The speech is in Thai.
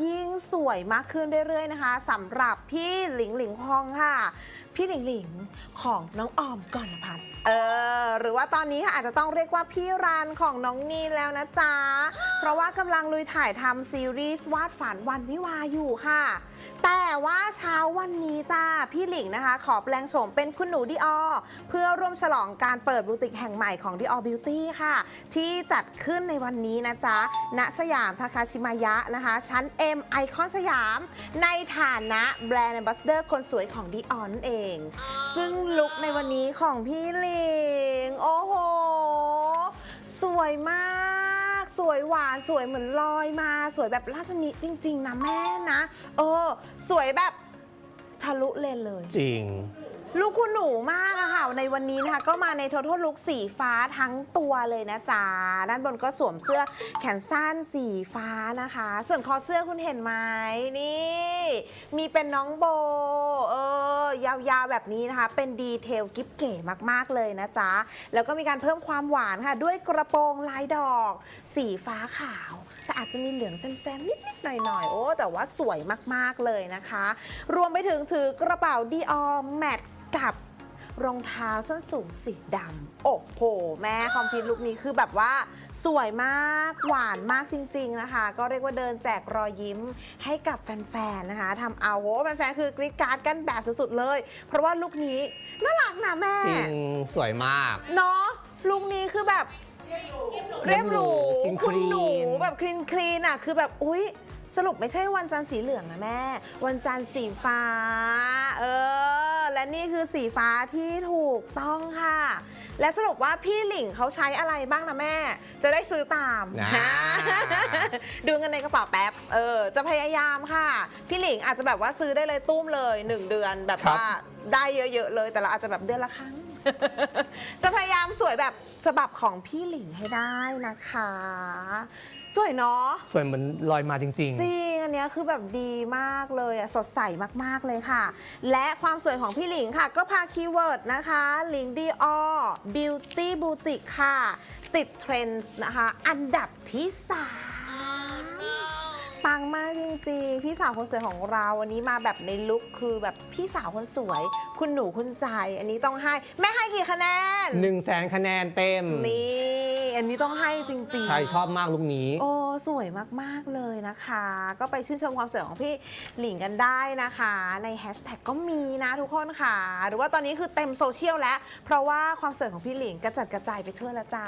ยิ่งสวยมากขึ้นเรื่อยๆนะคะสำหรับพี่หลิงหลิงพองค่ะ พี่หลิงหลิงของน้องออมก่อนพัฒน์เออหรือว่าตอนนี้ค่ะอาจจะต้องเรียกว่าพี่รันของน้องนีนแล้วนะจ๊ะ เพราะว่ากำลังลุยถ่ายทำซีรีส์วาดฝันวันวิวาอยู่ค่ะ แต่ว่าเช้าวันนี้จ้าพี่หลิงนะคะ ขอแปลงโฉมเป็นคุณหนูดิออเพื่อร่วมฉลองการเปิดบูติกแห่งใหม่ของ Dior Beauty ค่ะ ที่จัดขึ้นในวันนี้นะจ๊ะณสยามทาคาชิมายะนะคะ ชั้น M ไอคอนสยาม ในฐานะแบรนด์ a m b a s s a d o r คนสวยของ Dior นั่นเองซึ่งลุคในวันนี้ของพี่หลิง โอ้โห สวยมาก สวยหวานสวยเหมือนลอยมา สวยแบบราชนิจริง ๆ นะแม่นะ เออ สวยแบบทะลุเลนเลย จริง ลูกคุณหนูมากอะค่ะในวันนี้นะคะก็มาในโท t a l ลุคสีฟ้าทั้งตัวเลยนะจ๊ะด้านบนก็สวมเสื้อแขนสั้นสีฟ้านะคะ ส่วนคอเสื้อคุณเห็นไหมนี่ มีเป็นน้องโบเออยาวๆแบบนี้นะคะ เป็นดีเทลกิ๊บเก๋มากๆเลยนะจ๊ะแล้วก็มีการเพิ่มความหวานค่ะ ด้วยกระโปรงลายดอก สีฟ้าขาว แต่อาจจะมีเหลืองแซมๆนิดๆหน่อยๆโอ้แต่ว่าสวยมากๆเลยนะคะ รวมไปถึงถือกระเป๋าดีออมแมท กับรองเท้าส้นสูงสีดำโอ้โห แม่คอมพิวลุคนี้คือแบบว่าสวยมากหวานมากจริง ๆนะคะ ก็เรียกว่าเดินแจกรอยยิ้มให้กับแฟนๆนะคะทำเอาโหแฟนๆคือกรีดกราร์ดกันแบบสุดๆเลย เพราะว่าลุคนี้น่ารักนะแม่จริงสวยมาก เนาะลุคนี้คือแบบเรียบหรูคลีนคุณหนูคลีนแบบคลีนคลีนอะคือแบบอุ๊ยสรุปไม่ใช่วันจันทร์สีเหลืองนะแม่ วันจันทร์สีฟ้า เออ และนี่คือสีฟ้าที่ถูกต้องค่ะ และสรุปว่าพี่หลิงเขาใช้อะไรบ้างนะแม่ จะได้ซื้อตามนะดูเงินในกระเป๋าแป๊บ เออ จะพยายามค่ะ พี่หลิงอาจจะแบบว่าซื้อได้เลยตุ้มเลย 1 เดือนแบบว่าได้เยอะๆเลย แต่เราอาจจะแบบเดือนละครั้ง จะพยายามสวยแบบฉบับของพี่หลิงให้ได้นะคะ สวยเนาะ สวยเหมือนลอยมาจริงจริง อันเนี้ยคือแบบดีมากเลยอะสดใสมากๆเลยค่ะ และความสวยของพี่หลิงค่ะ ก็พาคีย์เวิร์ดนะคะหลิงดีออ Beauty Boutique ค่ะ ติดเทรนด์นะคะ อันดับที่ 3ปังมากจริงๆ พี่สาวคนสวยของเราวันนี้มาแบบในลุคคือแบบพี่สาวคนสวย คุณหนูคุณใจ อันนี้ต้องให้ แม่ให้กี่คะแนนๆ1นึ่งแสนคะแนนเต็ม นี่ อันนี้ต้องให้จริงๆ ใช่ชอบมากลุคนี้ โอ้ สวยมาก ๆ เลยนะคะ ก็ไปชื่นชมความสวยของพี่หลิงกันได้นะคะ ในแฮชแท็กก็มีนะทุกคนค่ะ หรือว่าตอนนี้คือเต็มโซเชียลแล้ว เพราะว่าความสวยของพี่หลิงกระจัดกระจายไปทั่วแล้วจ้า